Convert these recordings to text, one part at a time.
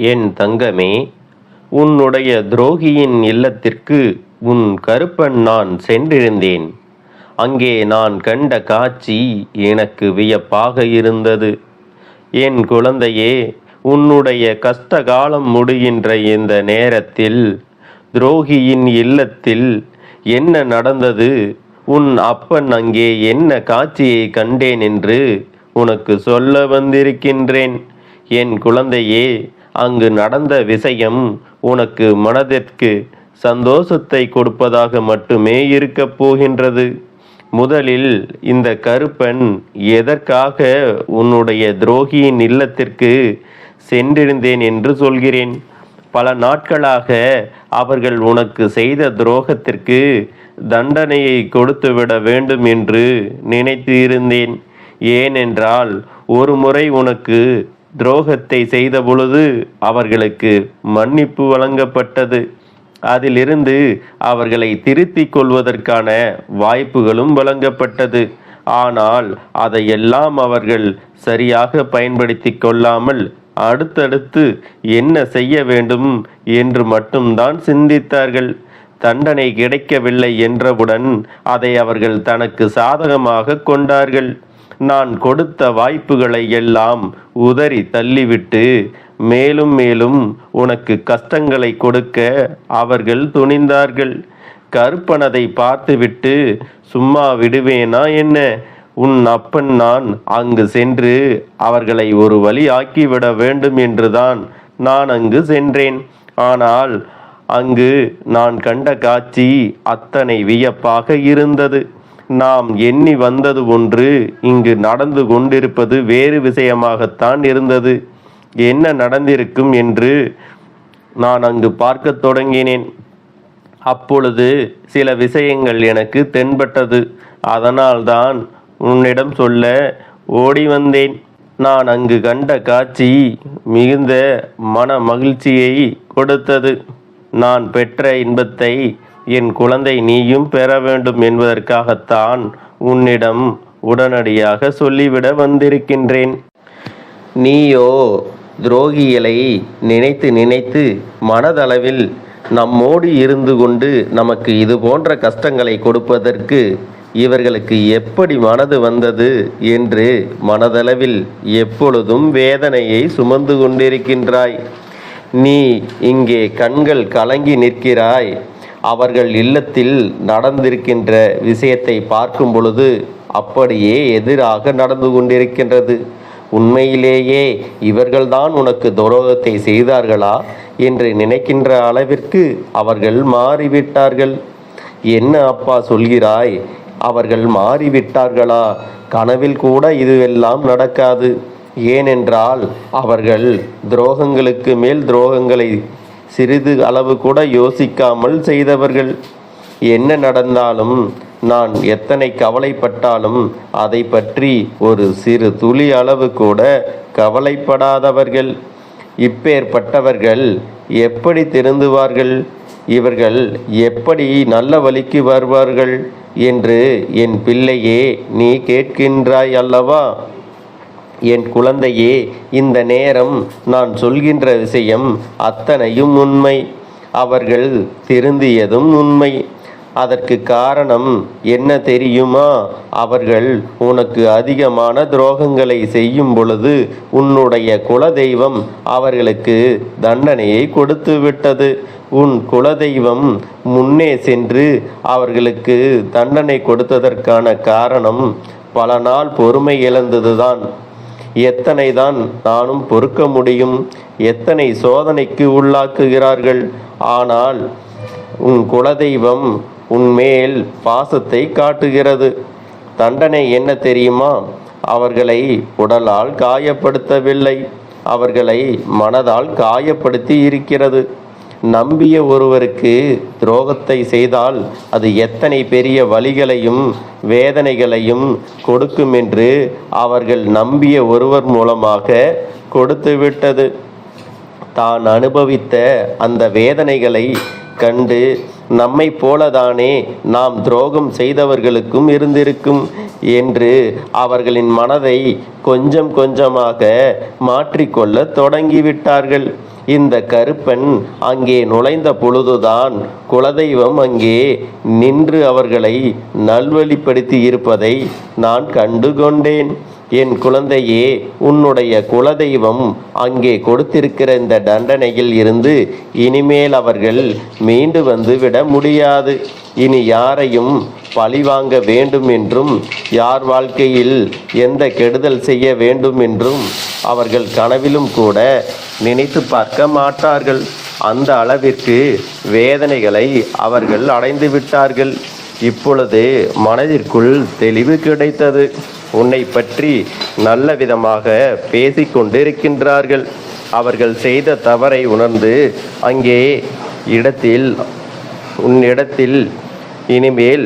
என் தங்கமே உன்னுடைய துரோகியின் இல்லத்திற்கு உன் கருப்பன் நான் சென்றிருந்தேன். அங்கே நான் கண்ட காட்சி எனக்கு வியப்பாக இருந்தது. என் குழந்தையே உன்னுடைய கஷ்ட காலம் முடிகின்ற இந்த நேரத்தில் துரோகியின் இல்லத்தில் என்ன நடந்தது? உன் அப்பன் அங்கே என்ன காட்சியை கண்டேன் என்று உனக்கு சொல்ல வந்திருக்கின்றேன். என் குழந்தையே அங்கு நடந்த விஷயம் உனக்கு மனதிற்கு சந்தோஷத்தை கொடுப்பதாக மட்டுமே இருக்கப் போகின்றது. முதலில் இந்த கருப்பன் எதற்காக உன்னுடைய துரோகியின் இல்லத்திற்கு சென்றிருந்தேன் என்று சொல்கிறேன். பல நாட்களாக அவர்கள் உனக்கு செய்த துரோகத்திற்கு தண்டனையை கொடுத்துவிட வேண்டும் என்று நினைத்து இருந்தேன் ஏனென்றால் ஒரு முறை உனக்கு துரோகத்தை செய்த பொழுது அவர்களுக்கு மன்னிப்பு வழங்கப்பட்டது. அதிலிருந்து அவர்களை திருத்திக் கொள்வதற்கான வாய்ப்புகளும் வழங்கப்பட்டது. ஆனால் அதையெல்லாம் அவர்கள் சரியாக பயன்படுத்தி கொள்ளாமல் அடுத்தடுத்து என்ன செய்ய வேண்டும் என்று மட்டும்தான் சிந்தித்தார்கள். தண்டனை கிடைக்கவில்லை என்றவுடன் அதை அவர்கள் தனக்கு சாதகமாக கொண்டார்கள். நான் கொடுத்த வாய்ப்புகளை எல்லாம் உதறி தள்ளிவிட்டு மேலும் மேலும் உனக்கு கஷ்டங்களை கொடுக்க அவர்கள் துணிந்தார்கள். கருப்பனதை பார்த்துவிட்டு சும்மா விடுவேனா என்ன? உன் அப்பன் நான் அங்கு சென்று அவர்களை ஒரு வழி ஆக்கிவிட வேண்டும் என்றுதான் நான் அங்கு சென்றேன். ஆனால் அங்கு நான் கண்ட காட்சி அத்தனை வியப்பாக இருந்தது. நாம் எண்ணி வந்தது ஒன்று இங்கு நடந்து கொண்டிருப்பது வேறு விஷயமாகத்தான் இருந்தது. என்ன நடந்திருக்கும் என்று நான் அங்கு பார்க்கத் தொடங்கினேன். அப்பொழுது சில விஷயங்கள் எனக்கு தென்பட்டது. அதனால்தான் உன்னிடம் சொல்ல ஓடி வந்தேன். நான் அங்கு கண்ட காட்சி மிகுந்த மன மகிழ்ச்சியை கொடுத்தது. நான் பெற்ற இன்பத்தை என் குழந்தை நீயும் பெற வேண்டும் என்பதற்காகத்தான் உன்னிடம் உடனடியாக சொல்லிவிட வந்திருக்கின்றேன். நீயோ துரோகிகளை நினைத்து நினைத்து மனதளவில் நம்மோடு இருந்து கொண்டு நமக்கு இது போன்ற கஷ்டங்களை கொடுப்பதற்கு இவர்களுக்கு எப்படி மனது வந்தது என்று மனதளவில் எப்பொழுதும் வேதனையை சுமந்து கொண்டிருக்கின்றாய். நீ இங்கே கண்கள் கலங்கி நிற்கிறாய். அவர்கள் இல்லத்தில் நடந்திருக்கின்ற விஷயத்தை பார்க்கும் பொழுது அப்படியே எதிராக நடந்து கொண்டிருக்கின்றது. உண்மையிலேயே இவர்கள்தான் உனக்கு துரோகத்தை செய்தார்களா என்று நினைக்கின்ற அளவிற்கு அவர்கள் மாறிவிட்டார்கள். என்ன அப்பா சொல்கிறாய்? அவர்கள் மாறிவிட்டார்களா? கனவில் கூட இதுவெல்லாம் நடக்காது. ஏனென்றால் அவர்கள் துரோகங்களுக்கு மேல் துரோகங்களை சிறிது அளவு கூட யோசிக்காமல் செய்தவர்கள். என்ன நடந்தாலும் நான் எத்தனை கவலைப்பட்டாலும் அதை பற்றி ஒரு சிறு துளி அளவு கூட கவலைப்படாதவர்கள். இப்பேற்பட்டவர்கள் எப்படி திருந்துவார்கள்? இவர்கள் எப்படி நல்ல வழிக்கு வருவார்கள்? என்று என் பிள்ளையே நீ கேட்கின்றாய் அல்லவா? என் குழந்தையே இந்த நேரம் நான் சொல்கின்ற விஷயம் அத்தனையும் உண்மை. அவர்கள் திருந்தியதும் உண்மை. அதற்கு காரணம் என்ன தெரியுமா? அவர்கள் உனக்கு அதிகமான துரோகங்களை செய்யும் பொழுது உன்னுடைய குலதெய்வம் அவர்களுக்கு தண்டனையை கொடுத்து விட்டது. உன் குலதெய்வம் முன்னே சென்று அவர்களுக்கு தண்டனை கொடுத்ததற்கான காரணம் பல நாள் பொறுமை இழந்ததுதான். எத்தனை தான் நானும் பொறுக்க முடியும்? எத்தனை சோதனைக்கு உள்ளாக்குகிறார்கள்? ஆனால் உன் குலதெய்வம் உன்மேல் பாசத்தை காட்டுகிறது. தண்டனை என்ன தெரியுமா? அவர்களை உடலால் காயப்படுத்தவில்லை. அவர்களை மனதால் காயப்படுத்தி இருக்கிறது. நம்பிய ஒருவருக்கு துரோகத்தை செய்தால் அது எத்தனை பெரிய வழிகளையும் வேதனைகளையும் கொடுக்கும் என்று அவர்கள் நம்பிய ஒருவர் மூலமாக கொடுத்துவிட்டது தான் அனுபவித்த அந்த வேதனைகளை கண்டு நம்மை போலதானே நாம் துரோகம் செய்தவர்களுக்கும் இருந்திருக்கும் என்று அவர்களின் மனதை கொஞ்சம் கொஞ்சமாக மாற்றிக்கொள்ள தொடங்கிவிட்டார்கள். இந்த கருப்பன் அங்கே நுழைந்த பொழுதுதான் குலதெய்வம் அங்கே நின்று அவர்களை நல்வழிப்படுத்தி இருப்பதை நான் கண்டு கொண்டேன் என் குழந்தையே உன்னுடைய குலதெய்வம் அங்கே கொடுத்திருக்கிற இந்த தண்டனையில் இருந்து இனிமேல் அவர்கள் மீண்டு வந்து விட முடியாது. இனி யாரையும் பழிவாங்க வேண்டும் என்றும் யார் வாழ்க்கையில் எந்த கெடுதல் செய்ய வேண்டும் என்றும் அவர்கள் கனவிலும் கூட நினைத்து பார்க்க மாட்டார்கள். அந்த அளவிற்கு வேதனைகளை அவர்கள் அடைந்து விட்டார்கள். இப்பொழுது மனதிற்குள் தெளிவு கிடைத்தது. உன்னை பற்றி நல்ல விதமாக பேசிக் கொண்டிருக்கின்றார்கள். அவர்கள் செய்த தவறை உணர்ந்து அங்கே இடத்தில் உன்னிடத்தில் இனிமேல்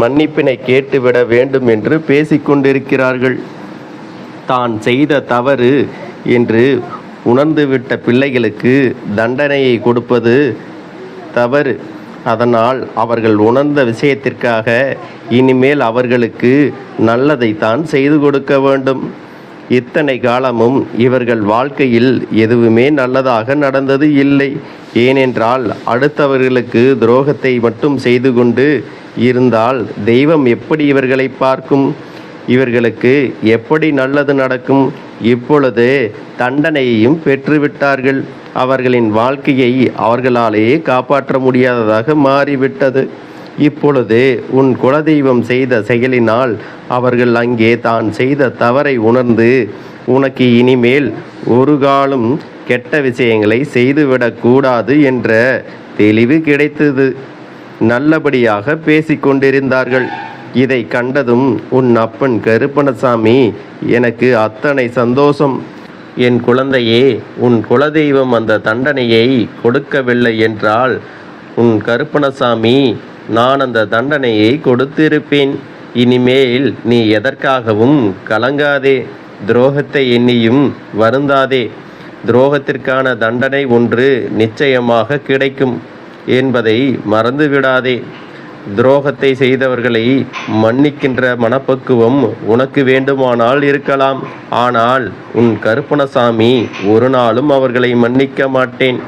மன்னிப்பினை கேட்டுவிட வேண்டும் என்று பேசிக்கொண்டிருக்கிறார்கள் தான் செய்த தவறு என்று உணர்ந்துவிட்ட பிள்ளைகளுக்கு தண்டனையை கொடுப்பது தவறு. அதனால் அவர்கள் உணர்ந்த விஷயத்திற்காக இனிமேல் அவர்களுக்கு நல்லதைத்தான் செய்து கொடுக்க வேண்டும். இத்தனை காலமும் இவர்கள் வாழ்க்கையில் எதுவுமே நல்லதாக நடந்தது இல்லை. ஏனென்றால் அடுத்தவர்களுக்கு துரோகத்தை மட்டும் செய்து கொண்டு இருந்தால் தெய்வம் எப்படி இவர்களை பார்க்கும்? இவர்களுக்கு எப்படி நல்லது நடக்கும்? இப்பொழுது தண்டனையையும் பெற்றுவிட்டார்கள். அவர்களின் வாழ்க்கையை அவர்களாலேயே காப்பாற்ற முடியாததாக மாறிவிட்டது. இப்பொழுது உன் குலதெய்வம் செய்த செயலினால் அவர்கள் அங்கே தான் செய்த தவறை உணர்ந்து உனக்கு இனிமேல் ஒரு காலம் கெட்ட விஷயங்களை செய்துவிடக்கூடாது என்ற தெளிவு கிடைத்தது. நல்லபடியாக பேசிக்கொண்டிருந்தார்கள். இதை கண்டதும் உன் அப்பன் கருப்பணசாமி எனக்கு அத்தனை சந்தோஷம். என் குழந்தையே உன் குலதெய்வம் அந்த தண்டனையை கொடுக்கவில்லை என்றால் உன் கருப்பணசாமி நான் அந்த தண்டனையை கொடுத்திருப்பேன். இனிமேல் நீ எதற்காகவும் கலங்காதே துரோகத்தை எண்ணியும் வருந்தாதே. துரோகத்திற்கான தண்டனை ஒன்று நிச்சயமாக கிடைக்கும் என்பதை மறந்துவிடாதே. துரோகத்தை செய்தவர்களை மன்னிக்கின்ற மனப்பக்குவம் உனக்கு வேண்டுமானால் இருக்கலாம். ஆனால் உன் கருப்பணசாமி ஒரு நாளும் அவர்களை மன்னிக்க மாட்டேன்.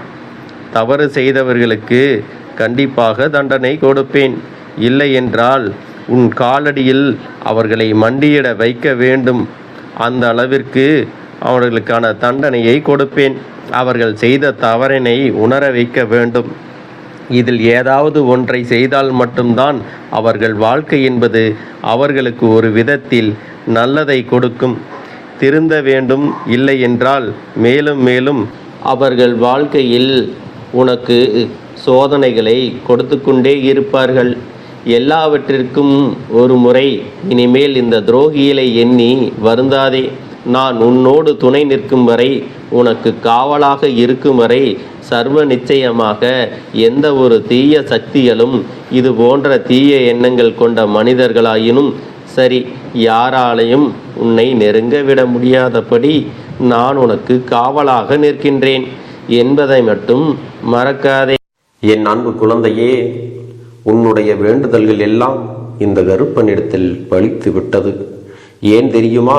தவறு செய்தவர்களுக்கு கண்டிப்பாக தண்டனை கொடுப்பேன். இல்லை என்றால் உன் காலடியில் அவர்களை மண்டியிட வைக்க வேண்டும். அந்த அளவிற்கு அவர்களுக்கான தண்டனையை கொடுப்பேன். அவர்கள் செய்த தவறினை உணர வைக்க வேண்டும். இதில் ஏதாவது ஒன்றை செய்தால் மட்டும்தான் அவர்கள் வாழ்க்கை என்பது அவர்களுக்கு ஒரு விதத்தில் நல்லதை கொடுக்கும். திருந்த வேண்டும் இல்லை என்றால் மேலும் மேலும் அவர்கள் வாழ்க்கையில் உனக்கு சோதனைகளை கொடுத்து கொண்டே இருப்பார்கள். எல்லாவற்றிற்கும் ஒரு முறை இனிமேல் இந்த துரோகிகளை எண்ணி வருந்தாதே. நான் உன்னோடு துணை நிற்கும் வரை உனக்கு காவலாக இருக்கும் வரை சர்வ நிச்சயமாக எந்த ஒரு தீய சக்திகளும் இது போன்ற தீய எண்ணங்கள் கொண்ட மனிதர்களாயினும் சரி யாராலையும் உன்னை நெருங்க விட முடியாதபடி நான் உனக்கு காவலாக நிற்கின்றேன் என்பதை மட்டும் மறக்காதே. என் அன்பு குழந்தையே உன்னுடைய வேண்டுதல்கள் எல்லாம் இந்த கருப்பனிடத்தில் பழித்து விட்டது. ஏன் தெரியுமா?